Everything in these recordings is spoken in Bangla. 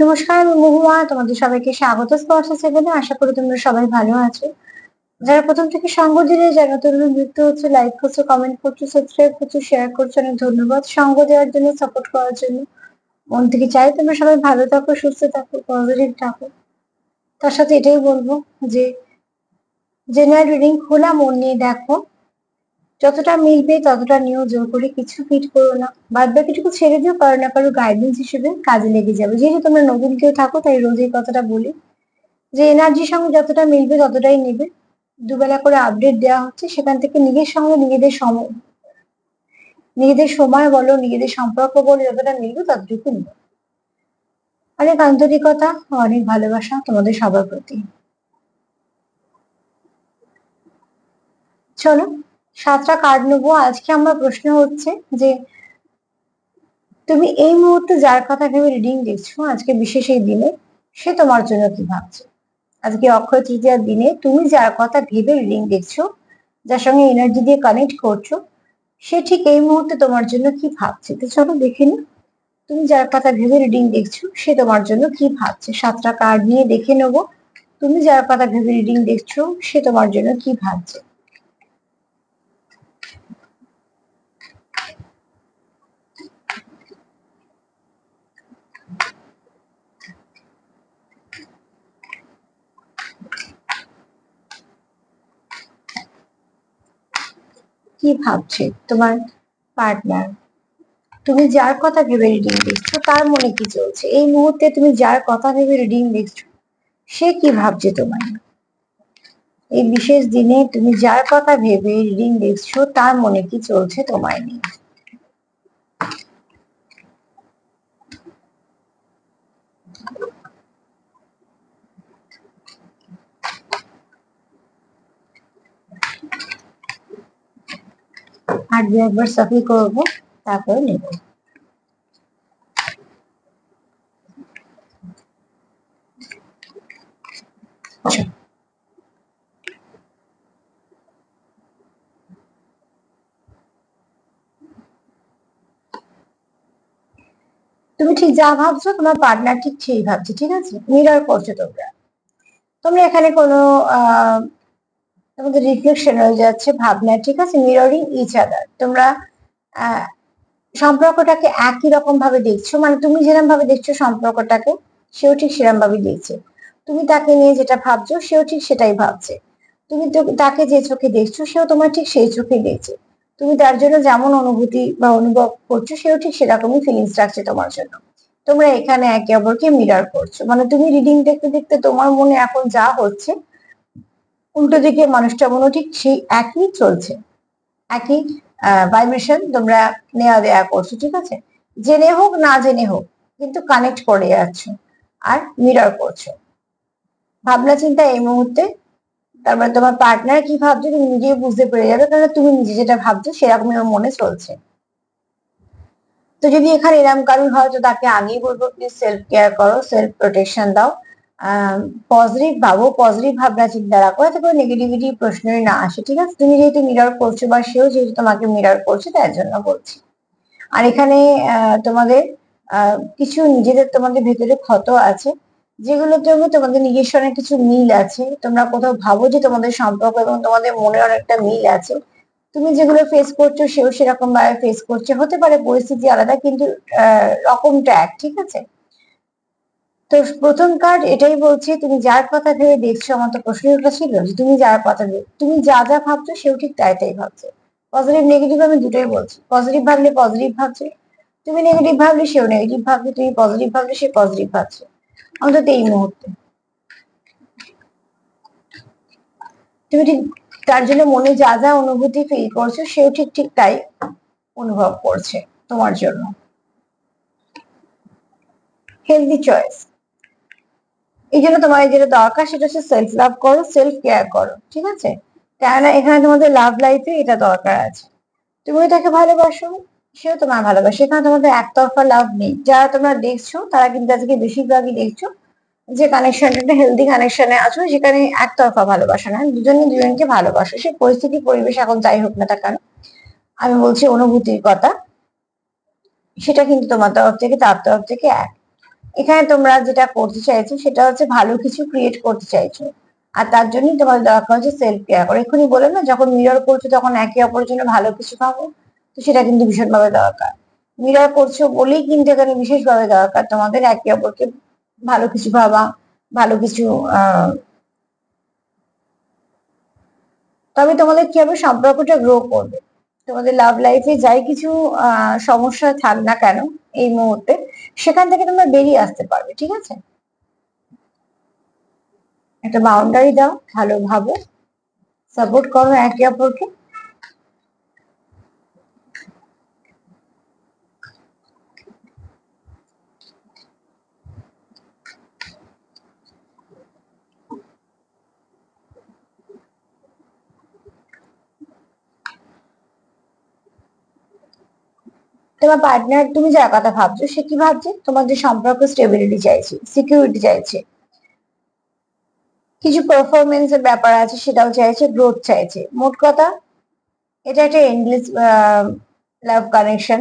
নমস্কার মহুয়া তোমাদের সবাইকে স্বাগত স্পর্শ সেভেনে আশা করি তোমরা সবাই ভালো আছো। যারা প্রথম থেকে সঙ্গ দিলে, যারা তরুণ যুক্ত হচ্ছে লাইক করছ কমেন্ট করছ সাবস্ক্রাইব করছ শেয়ার করছ, অনেক ধন্যবাদ সঙ্গ দেওয়ার জন্য সাপোর্ট করার জন্য। মন থেকে চাই তোমরা সবাই ভালো থাকো, সুস্থ থাকো পজিটিভ থাকো। তার সাথে এটাই বলব যে জেনারেল রিডিং খোলা, মন নিয়ে দেখো। যতটা মিলবে, ততটা নিয়েও জোর করে কিছু ফিট করো না। বাদ বাকিটুকু ছেড়ে দিও কারও না কারও গাইডেন্স হিসেবে কাজে লেগে যাবে। যেহেতু তোমরা নতুন কেউ থাকো, তাই রোজ এই কথাটা বলি। যে এনার্জির সঙ্গে যতটা মিলবে, ততটাই নেবে। দুবেলা করে আপডেট দেওয়া হচ্ছে, সেখান থেকে নিজের সঙ্গে নিজেদের সম, নিজেদের সময় বলো, নিজেদের সম্পর্ক বলো, যতটা মিলবে ততটুকু নেবে। অনেক আন্তরিকতা, অনেক ভালোবাসা তোমাদের সবার প্রতি। চলো। সাতটা কার্ড নেব। আজকে আমার প্রশ্ন হচ্ছে যে, তুমি এই মুহূর্তে যার কথা ভেবে রিডিং দেখছ আজকে বিশেষ এই দিনে, সে তোমার জন্য কি ভাবছে? আজকে অক্ষয় তৃতীয়ার দিনে তুমি যার কথা ভেবে রিডিং দেখছ, যার সঙ্গে এনার্জি দিয়ে কানেক্ট করছ, সে ঠিক এই মুহূর্তে তোমার জন্য কি ভাবছে? তো চলো দেখে নি তুমি যার কথা ভেবে রিডিং দেখছ, সে তোমার জন্য কি ভাবছে? সাতটা কার্ড নিয়ে দেখে নেব। তুমি যার কথা ভেবে রিডিং দেখছ, সে তোমার জন্য কি ভাবছে? কি ভাবছে? তোমার পার্টনার তুমি যার কথা ভেবে রিডিং দেখছ, তার মনে কি চলছে? এই মুহূর্তে তুমি যার কথা ভেবে রিডিং দেখছ, সে কি ভাবছে তোমার? এই বিশেষ দিনে তুমি যার কথা ভেবে রিডিং দেখছ, তার মনে কি চলছে তোমায় নিয়ে? আর দু একবার সাফি করব, তারপরে নেব। তুমি ঠিক যা ভাবছ, তোমার পার্টনার ঠিক সেই ভাবছে, ঠিক আছে মিরর করছ তোমরা তোমরা এখানে কোনো, আহ তোমাদের রিফ্লেকশন হয়ে যাচ্ছে, ভাবনা, ঠিক আছে? মিররিং ইচ আদার তোমরা সম্পর্কটাকে একই রকম ভাবে দেখছ মানে তুমি যেরকম ভাবে দেখছ সম্পর্কটাকে, সেও ঠিক সেরকম ভাবে দেখছে। তুমি তাকে নিয়ে যেটা ভাবছ, সেও ঠিক সেটাই ভাবছে। তুমি তাকে যে চোখে দেখছ, সেও তোমার ঠিক সেই চোখে দেখছে। তুমি তার জন্য যেমন অনুভূতি বা অনুভব করছ, সেও ঠিক সেরকমই ফিলিংস রাখছে তোমার জন্য। তোমরা এখানে একে অপরকে মিরার করছ। মানে তুমি রিডিং দেখতে দেখতে তোমার মনে এখন যা হচ্ছে উল্টো দিকে মানুষটা মনে ঠিক সেই একই চলছে। একই ভাইব্রেশন তোমরা নেওয়া দেয়া করছ, ঠিক আছে? জেনে হোক, না জেনে হোক, কিন্তু কানেক্ট করে যাচ্ছ আর মিরর করছ। ভাবনা চিন্তা এই মুহূর্তে, তারপরে তোমার পার্টনার কি ভাবছ, তুমি নিজেই বুঝতে পেরে যাবে কারণ তুমি নিজে যেটা ভাবছ সেরকমই ওর মনে চলছে। তো যদি এখানে এরম কারণ হয়, তো তাকে আগেই বলব প্লিজ সেলফ কেয়ার করো সেলফ প্রোটেকশন দাও। পজিটিভ ভাবো পজিটিভ ভাবনা চিন্তা রাখো যাতে করে নেগেটিভিটি প্রশ্নই না আসে, ঠিক আছে? তুমি যেহেতু মিরর করছ বা সেও যেহেতু তোমাকে মিরর করছে তার জন্য বলছি। আর এখানে তোমাদের কিছু নিজেদের তোমাদের ভেতরে ক্ষত আছে যেগুলোর জন্য তোমাদের নিজস্ব অনেক কিছু মিল আছে, তোমরা কোথাও ভাবো যে তোমাদের সম্পর্ক এবং তোমাদের মনে অনেকটা মিল আছে, তুমি যেগুলো ফেস করছ, সেও সেরকম ভাবে ফেস করছে, হতে পারে পরিস্থিতি আলাদা, কিন্তু রকমটা এক, ঠিক আছে? তো প্রথম কার্ড এটাই বলছে, তুমি যার কথা ভেবে দেখছ, আমার তো প্রশ্নটা ছিল যে তুমি যার কথা ভেবে, তুমি যা যা ভাবছ সেও ঠিক তাই তাই ভাবছে। পজিটিভ নেগেটিভ আমি দুটোই বলছি। পজিটিভ ভাবলে পজিটিভ ভাবছে, তুমি নেগেটিভ ভাবলে সেও নেগেটিভ ভাবছে, তুমি পজিটিভ ভাবলে সে পজিটিভ ভাবছে। অন্তত এই মুহূর্তে। তুমি ঠিক তার জন্য মনে যা যা অনুভূতি ফিল করছ, সেও ঠিক ঠিক তাই অনুভব করছে তোমার জন্য। হেলদি চয়েস এই জন্য তোমার যেটা দরকার সেটা হচ্ছে সেলফ লাভ করো সেলফ কেয়ার করো, ঠিক আছে? কেননা এখানে তোমাদের লাভ লাইফে এটা দরকার আছে। তুমি তাকে ভালোবাসো, সেও তোমার ভালোবাসে। এখানে তোমাদের একতরফা লাভ নেই। যারা তোমরা দেখছ, তারা কিন্তু আজকে বেশিরভাগই দেখছ যে কানেকশনটা একটা হেলদি কানেকশনে আছো, যেখানে একতরফা ভালোবাসা না, দুজনে দুজনকে ভালোবাসো। সে পরিস্থিতি, পরিবেশ এখন যাই হোক না তা কেন, আমি বলছি অনুভূতির কথা, সেটা কিন্তু তোমার তরফ থেকে, তার তরফ থেকে এক। এখানে তোমরা যেটা করতে চাইছো সেটা হচ্ছে ভালো কিছু ক্রিয়েট করতে চাইছো। আর তার জন্যই তোমাদের দরকার হচ্ছে সেলফ কেয়ার করো এক্ষুনি বলে না, যখন মিরর করছ তখন একে অপরের জন্য ভালো কিছু পাবো, তো সেটা কিন্তু ভীষণভাবে দরকার। মিরর করছ বলেই কিন্তু এখানে বিশেষভাবে দরকার তোমাদের একে অপরকে ভালো কিছু ভাবা, ভালো কিছু তবে তোমাদের কি হবে সম্পর্কটা গ্রো করবে। তোমাদের লাভ লাইফে যাই কিছু সমস্যা থাক না কেন এই মুহূর্তে। সেখান থেকে তোমরা বেরিয়ে আসতে পারবে, ঠিক আছে? একটা বাউন্ডারি দাও, ভালো ভাবো সাপোর্ট করো একে অপরকে। তোমার পার্টনার তুমি যার কথা ভাবছ, সে কি ভাবছে? তোমাদের সম্পর্ক স্টেবিলিটি চাইছে সিকিউরিটি চাইছে, কিছু পারফরমেন্স এর ব্যাপার আছে, সেটাও চাইছে গ্রোথ চাইছে। মোট কথা, এটা একটা এন্ডলেস লাভ কানেকশন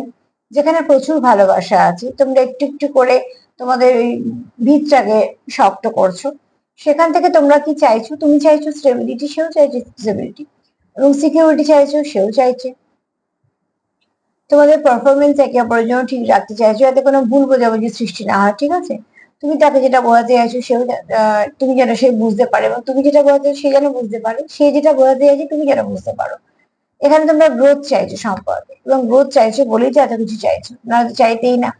যেখানে প্রচুর ভালোবাসা আছে। তোমরা একটু একটু করে তোমাদের ওই ভিতটাকে শক্ত করছ। সেখান থেকে তোমরা কি চাইছো? তুমি চাইছো স্টেবিলিটি সেও চাইছে স্টেবিলিটি এবং সিকিউরিটি চাইছো, সেও চাইছে। তোমাদের পারফরমেন্স একে অপরের জন্য ঠিক রাখতে চাইছো, যাতে কোনো ভুল বোঝাবুঝি সৃষ্টি না হয়, ঠিক আছে? তুমি তাকে যেটা বোঝাতে চাইছো, সেও তুমি যেন সে বুঝতে পারে এবং তুমি যেটা বোঝাতে সে যেন বুঝতে পারে। সে যেটা বোঝাতে চাইছে, তুমি যেন বুঝতে পারো। এখানে তোমরা গ্রোথ চাইছো সম্পর্কে এবং গ্রোথ চাইছো বলেই তো এত কিছু চাইছো না চাইতেই না।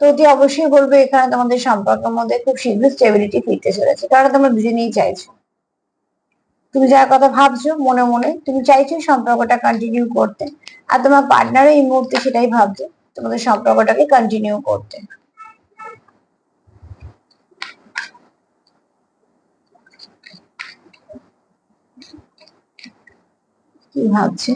তো অতি অবশ্যই বলব এখানে তোমাদের সম্পর্কের মধ্যে খুব শীঘ্র স্টেবিলিটি ফিরতে চলেছে, কারণ তোমরা দুজনেই চাইছো। তুমি যার কথা ভাবছ মনে মনে, তুমি চাইছো সম্পর্কটা কন্টিনিউ করতে। আর তোমার পার্টনারও এই মুহূর্তে সেটাই ভাবছে, তোমাদের সম্পর্কটাকে কন্টিনিউ করতে। কি ভাবছে?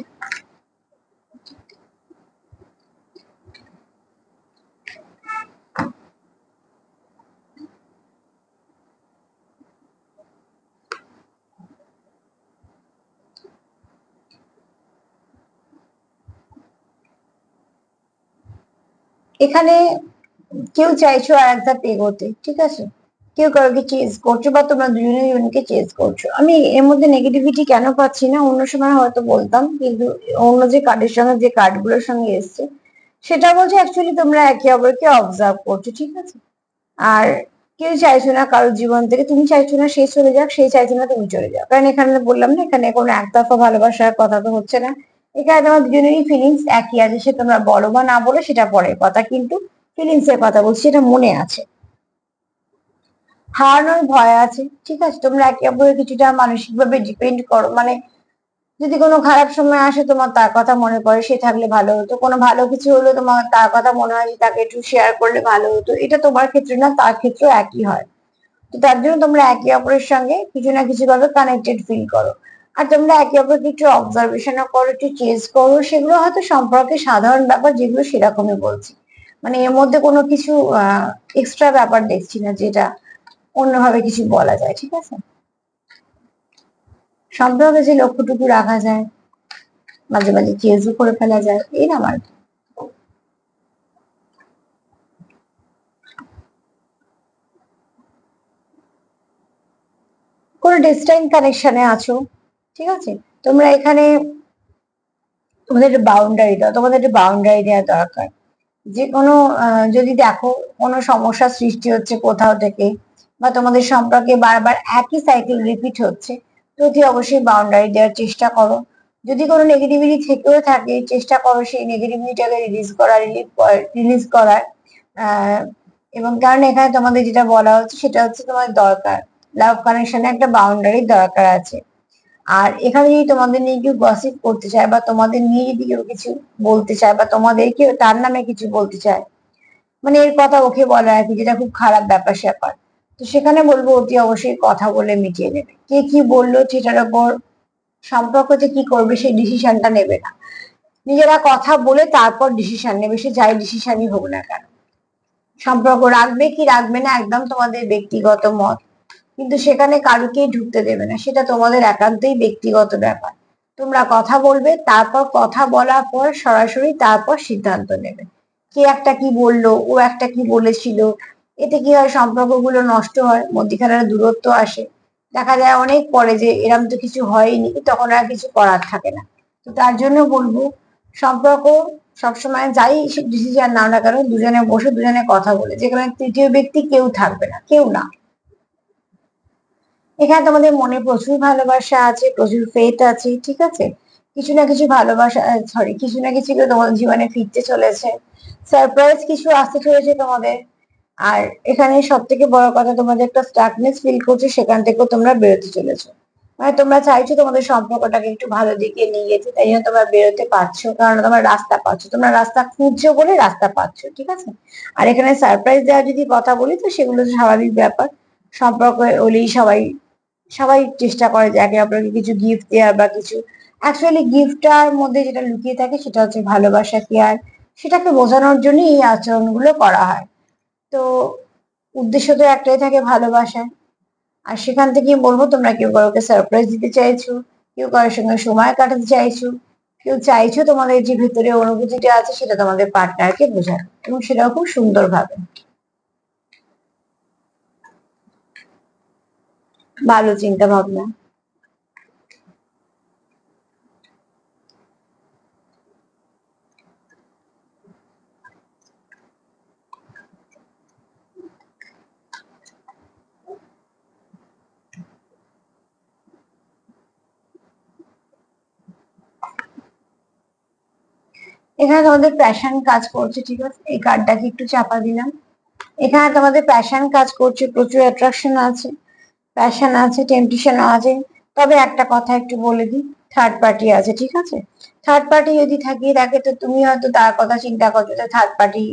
এখানে কেউ চাইছো আর একটা এগোতে, ঠিক আছে? কেউ কাউকে চেজ করছ বা তোমরা দুজনে দুজনকে চেজ করছ। আমি এর মধ্যে নেগেটিভিটি কেন পাচ্ছি না? অন্য সময় হয়তো বলতাম, কিন্তু অন্য যে কার্ডের সঙ্গে, যে কার্ডগুলোর সঙ্গে এসছে, সেটা বলছে অ্যাকচুয়ালি তোমরা একে অপরকে অবজার্ভ করছ, ঠিক আছে? আর কেউ চাইছো না কারোর জীবন থেকে, তুমি চাইছো না সে চলে যাক, সে চাইছো না তুমি চলে যাও। কারণ এখানে বললাম না, এখানে কোনো একতরফা ভালোবাসার কথা তো হচ্ছে না। এখানে তোমার দুজনেরই ফিলিংস একই আছে, সে তোমরা বলো বা না বলো, সেটা পরের কথা, কিন্তু ফিলিংস এর কথা বলছি, সেটা মনে আছে। হারানোর ভয় আছে, ঠিক আছে? তোমরা একে অপরের কিছুটা মানসিক ভাবে ডিপেন্ড করো মানে যদি কোনো খারাপ সময় আসে, তোমার তার কথা মনে পড়ে, সে থাকলে ভালো হতো। কোনো ভালো কিছু হলো তোমার তার কথা মনে হয় যে, তাকে একটু শেয়ার করলে ভালো হতো। এটা তোমার ক্ষেত্রে না, তার ক্ষেত্রেও একই হয়। তো তার জন্য তোমরা একে অপরের সঙ্গে কিছু না কিছু ভাবে কানেক্টেড ফিল করো। আর তোমরা একে অপরকে একটু অবজারভেশনও করো, একটু চেঞ্জ করো, সেগুলো হয়তো সম্পর্কে সাধারণ ব্যাপার যেগুলো সেরকমই বলছি। মানে এর মধ্যে কোনো কিছু এক্সট্রা ব্যাপার দেখছি না যেটা অন্যভাবে কিছু বলা যায়, ঠিক আছে? সম্পর্কে যে লক্ষ্যটুকু রাখা যায়, মাঝে মাঝে চেঞ্জও করে ফেলা যায়, এই আমার। কোনো ডিস্টাইন কানেকশনে আছো? ঠিক আছে? তোমরা এখানে তোমাদের বাউন্ডারি দাও, তোমাদের বাউন্ডারি দেওয়া দরকার। যে কোনো যদি দেখো কোনো সমস্যা সৃষ্টি হচ্ছে কোথাও থেকে বা তোমাদের সম্পর্কে বারবার একই সাইকেল রিপিট হচ্ছে তো অতি অবশ্যই বাউন্ডারি দেওয়ার চেষ্টা করো। যদি কোনো নেগেটিভিটি থেকেও থাকে, চেষ্টা করো সেই নেগেটিভিটিটাকে রিলিজ করার রিলিজ করার। এবং কারণ এখানে তোমাদের যেটা বলা হচ্ছে সেটা হচ্ছে তোমার দরকার। লাভ কানেকশনে একটা বাউন্ডারির দরকার আছে। আর এখানে যদি তোমাদের নিয়ে কেউ গসিপ করতে চায় বা তোমাদের নিয়ে যদি কেউ কিছু বলতে চায় বা তোমাদের কেউ তার নামে কিছু বলতে চায় মানে এর কথা ওকে বলা আর কি, যেটা খুব খারাপ ব্যাপার স্যাপার। তো সেখানে বলব, অতি অবশ্যই কথা বলে মিটিয়ে নেবে। কে কি বলল সেটার ওপর সম্পর্ক যে কি করবে সেই ডিসিশনটা নেবে না। নিজেরা কথা বলে তারপর ডিসিশন নেবে, সে যাই ডিসিশনই হোক না কেন। সম্পর্ক রাখবে কি রাখবে না একদম তোমাদের ব্যক্তিগত মত। কিন্তু সেখানে কারুকেই ঢুকতে দেবে না। সেটা তোমাদের একান্তই ব্যক্তিগত ব্যাপার। তোমরা কথা বলবে, তারপর কথা বলার পর সরাসরি তারপর সিদ্ধান্ত নেবে। কে একটা কি বলল, ও একটা কি বলেছিল, এতে কি হয় সম্পর্কগুলো নষ্ট হয় মধ্যিখানে দূরত্ব আসে। দেখা যায় অনেক পরে যে এরম তো কিছু হয়নি, তখন আর কিছু করার থাকে না। তো তার জন্য বলব, সম্পর্ক সবসময় যাই ডিসিশন নাও না কেন, দুজনে বসে, দুজনে কথা বলে। যেখানে তৃতীয় ব্যক্তি কেউ থাকবে না, কেউ না। এখানে তোমাদের মনে প্রচুর ভালোবাসা আছে, প্রচুর ফেট আছে, ঠিক আছে? কিছু না কিছু ভালোবাসা সরি কিছু না কিছু তোমাদের জীবনে ফিরতে চলেছে। সারপ্রাইজ কিছু আসতে চলেছে তোমাদের। আর এখানে সব থেকে বড় কথা, তোমাদের একটা স্টাকনেস ফিল করছে, সেখান থেকেও তোমরা বেরোতে চলেছো। মানে তোমরা চাইছো তোমাদের সম্পর্কটাকে একটু ভালো দিকে নিয়ে যেতে, তাই জন্য তোমরা বেরোতে পারছ, কারণ তোমরা রাস্তা পাচ্ছ। তোমরা রাস্তা খুঁজছো বলে রাস্তা পাচ্ছ, ঠিক আছে? আর এখানে সারপ্রাইজ দেওয়ার যদি কথা বলি, তো সেগুলো স্বাভাবিক ব্যাপার। সম্পর্ক হলেই সবাই সবাই চেষ্টা করে যে একে অপরকে কিছু গিফট দেওয়ার বা কিছু। অ্যাকচুয়ালি গিফটটার মধ্যে যেটা লুকিয়ে থাকে সেটা হচ্ছে ভালোবাসা কেয়ার সেটাকে বোঝানোর জন্য এই আচরণগুলো করা হয়। তো উদ্দেশ্য তো একটাই থাকে ভালোবাসা। আর সেখান থেকে বলব, তোমরা কেউ কারোকে সারপ্রাইজ দিতে চাইছো, কেউ কারোর সঙ্গে সময় কাটাতে চাইছো, কেউ চাইছো তোমাদের যে ভিতরে অনুভূতিটা আছে সেটা তোমাদের পার্টনারকে বোঝানো। এবং সেটাও খুব সুন্দরভাবে। ভালো চিন্তা ভাবনা। এখানে তোমাদের প্যাশন কাজ করছে, ঠিক আছে? এই কার্ডটাকে একটু চাপা দিলাম। এখানে তোমাদের প্যাশন কাজ করছে, প্রচুর অ্যাট্রাকশন আছে। প্যাশন আছে টেম্পটেশন আছে, তবে একটা কথা একটু বলে দিই থার্ড পার্টি আছে, ঠিক আছে? থার্ড পার্টি যদি থাকিয়ে থাকে, তো তুমি হয়তো তার কথা চিন্তা করছ যে থার্ড পার্টি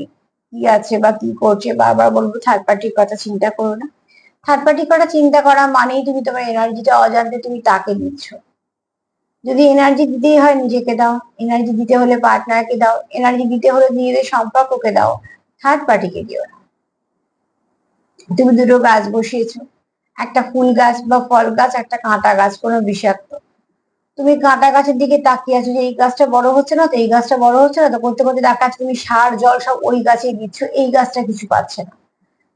কি আছে বা কি করছে, বারবার বলব থার্ড পার্টির কথা চিন্তা করো না। থার্ড পার্টির কথা চিন্তা করা মানেই তুমি তোমার এনার্জিটা অজান্তে তুমি তাকে দিচ্ছ। যদি এনার্জি দিতেই হয় নিজেকে দাও এনার্জি দিতে হলে পার্টনারকে দাও এনার্জি দিতে হলে নিজেদের সম্পর্ককে দাও থার্ড পার্টিকে দিও না। তুমি দুটো গাছ বসিয়েছো। একটা ফুল গাছ বা ফল গাছ, একটা কাঁটা গাছ, কোনো বিষাক্ত। তুমি কাঁটা গাছের দিকে তাকিয়ে আছো যে এই গাছটা বড় হচ্ছে না তো, এই গাছটা বড় হচ্ছে না তো করতে করতে দেখা যাচ্ছে তুমি সার, জল সব ওই গাছেই দিচ্ছ, এই গাছটা কিছু পাচ্ছে না।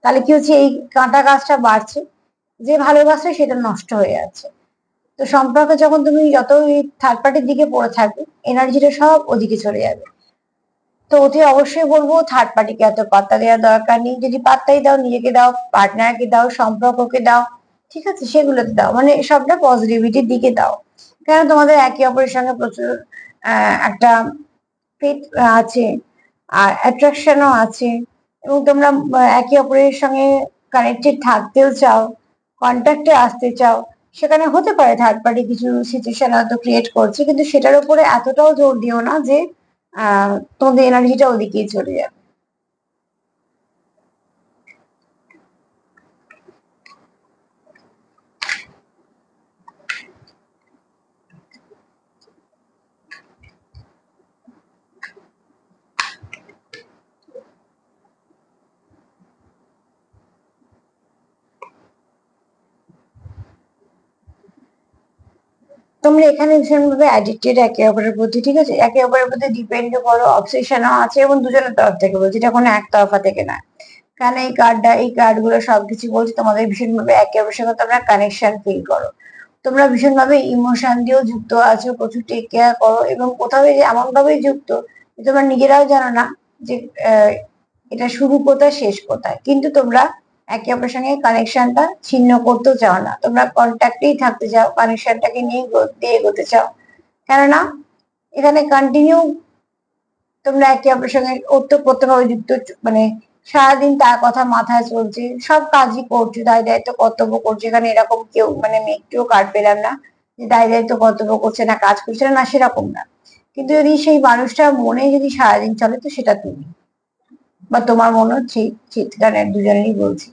তাহলে কি হচ্ছে? এই কাঁটা গাছটা বাড়ছে, যে ভালো গাছটা সেটা নষ্ট হয়ে যাচ্ছে। তো সম্পর্কে যখন তুমি যত থার্ড পার্টির দিকে পড়ে থাকবে এনার্জিটা সব ওদিকে চলে যাবে। তো অতি অবশ্যই বলব থার্ড পার্টিকে এত পাত্তা দেওয়ার দরকার নেই। যদি পাত্তাই দাও, নিজেকে দাও পার্টনারকে দাও, সম্পর্ককে দাও, ঠিক আছে, সেগুলোতে দাও। মানে সবটা পজিটিভিটির দিকে দাও। কেন তোমাদের একে অপরের সঙ্গে প্রচুর একটা ফিট আছে, আর অ্যাট্রাকশনও আছে, এবং তোমরা একে অপরের সঙ্গে কানেক্টেড থাকতেও চাও কন্ট্যাক্টে আসতে চাও, সেখানে হতে পারে থার্ড পার্টি কিছু সিচুয়েশন হয়তো ক্রিয়েট করছে, কিন্তু সেটার উপরে এতটাও জোর দিও না যে তোমাদের এনার্জিটা ওদিকেই চলে যাবে। তোমরা এখানে ভীষণভাবে অ্যাডিক্টেড একে অপরের প্রতি, ঠিক আছে? একে অপরের প্রতি ডিপেন্ড করো অবসেশনও আছে এবং দুজনের তরফ থেকে বলছি, এটা কোনো একতরফা থেকে না কারণ এই কার্ডটা এই কার্ডগুলো সবকিছু বলছি, তোমাদের ভীষণভাবে একে অপরের সঙ্গে তোমরা কানেকশন ফিল করো। তোমরা ভীষণভাবে ইমোশন দিয়েও যুক্ত আছো, প্রচুর টেক কেয়ার করো এবং কোথাও যে এমন ভাবেই যুক্ত তোমরা নিজেরাও জানো না যে এটা শুরু কোথায়, শেষ কোথায়। কিন্তু তোমরা একে অপরের সঙ্গে কানেকশনটা ছিন্ন করতেও চাও না। তোমরা কন্ট্যাক্টেই থাকতে চাও কানেকশনটাকে নিয়ে দিয়ে এগোতে চাও। কেননা, এখানে কন্টিনিউ তোমরা একে অপরের সঙ্গে ওতপ্রোতভাবে যুক্ত মানে সারাদিন তার কথা মাথায় চলছে, সব কাজই করছ, দায় দায়িত্ব কর্তব্য করছে। এখানে এরকম কেউ মানে আমি একটুও কাট পেলাম না যে দায় দায়িত্ব কর্তব্য করছে না, কাজ করছে না সেরকম না। কিন্তু যদি সেই মানুষটা মনে যদি সারাদিন চলে, তো সেটা তুমি। বা তোমার মনে হচ্ছে চিৎকারের দুজনেরই বলছি।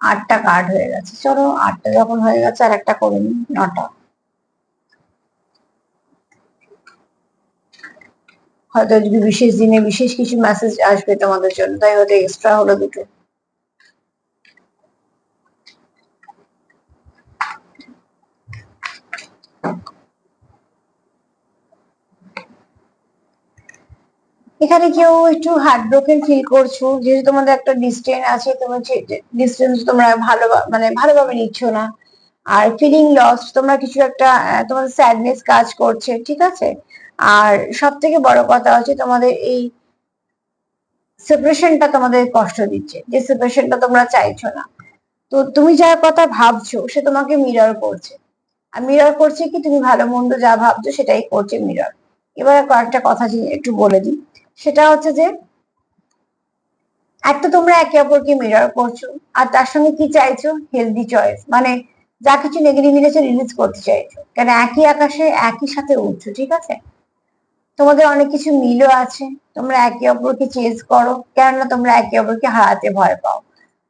আটটা কার্ড হয়ে গেছে। চলো আটটা যখন হয়ে গেছে আর একটা করে নিই, নটা। হয়তো যদি বিশেষ দিনে বিশেষ কিছু মেসেজ আসবে তোমাদের জন্য, তাই হয়তো এক্সট্রা হলো দুটো। এখানে কেউ একটু হার্ট ব্রোকেন ফিল করছ? যেহেতু তোমাদের একটা ডিস্টেন্স আছে তোমার ডিস্টেন্স তোমরা ভালো মানে ভালোভাবে নিচ্ছ না। আর ফিলিং লস তোমরা কিছু একটা তোমাদের স্যাডনেস কাজ করছে, ঠিক আছে? আর সব থেকে বড় কথা হচ্ছে তোমাদের এই সেপারেশনটা তোমাদের কষ্ট দিচ্ছে, যে সেপারেশনটা তোমরা চাইছো না। তো তুমি যার কথা ভাবছ, সে তোমাকে মিরর করছে। আর মিরর করছে কি? তুমি ভালো মন্দ যা ভাবছ, সেটাই করছে মিরর এবার কয়েকটা কথা একটু বলে দিই। সেটা হচ্ছে যে একটা তোমরা একে অপরকে মিরর করছ, আর তার সঙ্গে কি চাইছো? হেলদি চয়েস মানে যা কিছু নেগেটিভ আছে রিলিজ করতে চাইছো। কেন একই আকাশে একই সাথে উঠছো, ঠিক আছে? তোমাদের অনেক কিছু মিলও আছে। তোমরা একে অপরকে চেজ করো, কেননা তোমরা একে অপরকে হারাতে ভয় পাও।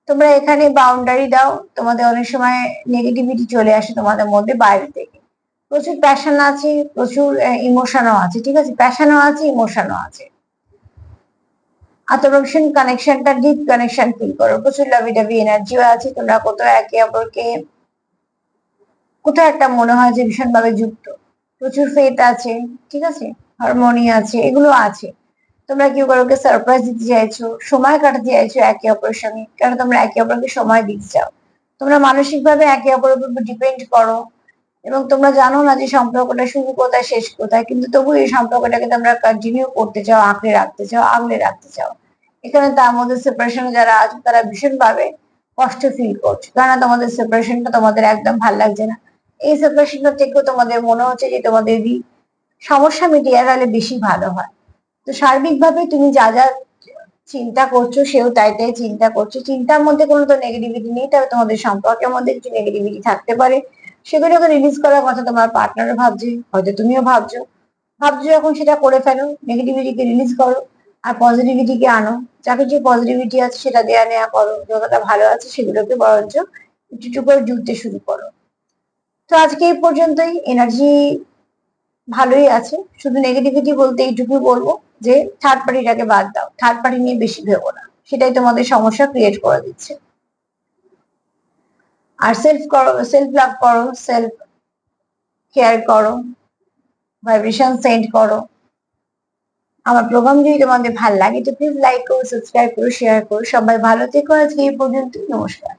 তোমরা এখানে বাউন্ডারি দাও। তোমাদের অনেক সময় নেগেটিভিটি চলে আসে তোমাদের মধ্যে বাইরে থেকে। প্রচুর প্যাশন আছে, প্রচুর ইমোশনও আছে, ঠিক আছে? প্যাশনও আছে ইমোশনও আছে। ভীষণ কানেকশনটা ডিপ কানেকশন ফিল করো। প্রচুর লাভি ডাভি এনার্জিও আছে। তোমরা কোথাও একে অপরকে, কোথাও একটা মনে হয় যে ভীষণ ভাবে যুক্ত। প্রচুর ফেট আছে, ঠিক আছে? হারমোনি আছে, এগুলো আছে। তোমরা কেউ কারোকে সারপ্রাইজ দিতে চাইছো, সময় কাটাতে চাইছো একে অপরের সঙ্গে কারণ তোমরা একে অপরকে সময় দিতে চাও? তোমরা মানসিক ভাবে একে অপরের উপর ডিপেন্ড করো। এবং তোমরা জানো না যে সম্পর্কটা শুরু কোথায়, শেষ কোথায়, কিন্তু তবু এই সম্পর্কটাকে তোমরা কন্টিনিউ করতে চাও, আঁকড়ে রাখতে চাও, আগলে রাখতে চাও। এখানে তার মধ্যে সেপারেশনে যারা আছে, তারা ভীষণ ভাবে কষ্ট ফিল করছে। কেননা তোমাদের সেপারেশনটা তোমাদের একদম ভালো লাগছে না। এই সেপারেশনটা থেকেও তোমাদের মনে হচ্ছে যে তোমাদের সমস্যা মিটিয়ে গেলে বেশি ভালো হয়। তো সার্বিকভাবে তুমি যা যা চিন্তা করছ, সেও তাই তাই চিন্তা করছ। চিন্তার মধ্যে কোনো তো নেগেটিভিটি নেই, তবে তোমাদের সম্পর্কের মধ্যে কিছু নেগেটিভিটি থাকতে পারে। সেগুলোকে রিলিজ করার কথা তোমার পার্টনারও ভাবছে, হয়তো তুমিও ভাবছ। ভাবছ যখন সেটা করে ফেলো নেগেটিভিটিকে রিলিজ করো, আর পজিটিভিটিকে আনো। যা কিছু পজিটিভিটি আছে সেটা দেয়া নেওয়া করো, যতটা ভালো আছে সেগুলোকে বরঞ্চ একটু একটু করে জুড়তে শুরু করো। তো আজকে এই পর্যন্তই এনার্জি ভালোই আছে। শুধু নেগেটিভিটি বলতে এইটুকুই বলব যে থার্ড পার্টিটাকে বাদ দাও। থার্ড পার্টি নিয়ে বেশি ভেবো না। সেটাই তোমাদের সমস্যা ক্রিয়েট করে দিচ্ছে। আর সেলফ করো সেলফ লাভ করো সেলফ কেয়ার করো ভাইব্রেশন সেন্ড করো। আমার প্রোগ্রাম যদি তোমাদের ভালো লাগে, তো প্লিজ লাইক করো সাবস্ক্রাইব করো শেয়ার করো। সবাই ভালো থেকো আজকে এই পর্যন্ত নমস্কার।